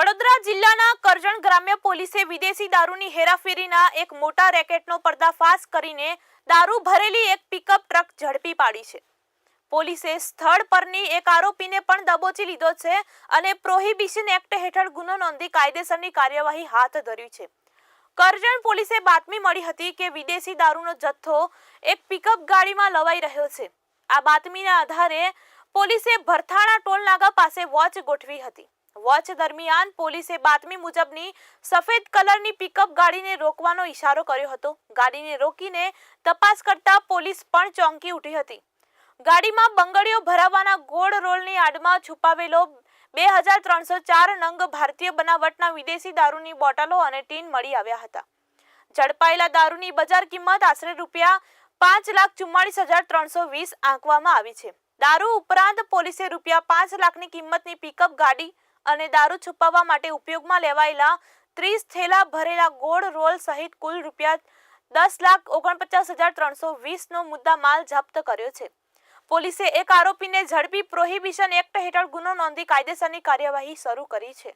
વડોદરા જિલ્લાના કરજણ ગ્રામ્ય પોલીસે વિદેશી દારૂની હેરાફેરીના એક મોટા રેકેટનો પર્દાફાશ કરીને દારૂ ભરેલી એક પિકઅપ ટ્રક ઝડપી પાડી છે. પોલીસે સ્થળ પરની એક આરોપીને પણ દબોચી લીધો છે અને પ્રોહિબિશન એક્ટ હેઠળ ગુનો નોંધી કાયદેસરની કાર્યવાહી હાથ ધરી છે. કરજણ પોલીસે બાતમી મળી હતી કે વિદેશી દારૂનો જથ્થો એક પિકઅપ ગાડીમાં લવાઈ રહ્યો છે. આ બાતમીના આધારે પોલીસે ભરથાણા ટોલ નાકા પાસે વોચ ગોઠવી હતી. વોચ દરમિયાન પોલીસે બાતમી મુજબની સફેદ કલરની પિકઅપ ગાડીને રોકવાનો ઈશારો કર્યો હતો. ગાડીને રોકીને તપાસ કરતા પોલીસ પણ ચોંકી ઉઠી હતી. ગાડીમાં બંગડીઓ ભરાવાના ગોળ રોલની આડમાં છુપાવેલો બે હજાર ત્રણસો ચાર નંગ ભારતીય બનાવટના વિદેશી દારૂની બોટલો અને ટીન મળી આવ્યા હતા. ઝડપાયેલા દારૂની બજાર કિંમત આશરે રૂપિયા પાંચ લાખ ચુમ્માળીસ હજાર ત્રણસો વીસ આંકવામાં આવી છે. દારૂ ઉપરાંત પોલીસે રૂપિયા પાંચ લાખની કિંમતની પિકઅપ ગાડી અને દારૂ છુપાવવા માટે ઉપયોગમાં લેવાયેલા ત્રીસ થેલા ભરેલા ગોળ રોલ સહિત કુલ રૂપિયા દસ લાખ ઓગણપચાસ હજાર ત્રણસો વીસનો મુદ્દા માલ જપ્ત કર્યો છે. પોલીસે એક આરોપીને ઝડપી પ્રોહિબિશન એક્ટ હેઠળ ગુનો નોંધી કાયદેસરની કાર્યવાહી શરૂ કરી છે.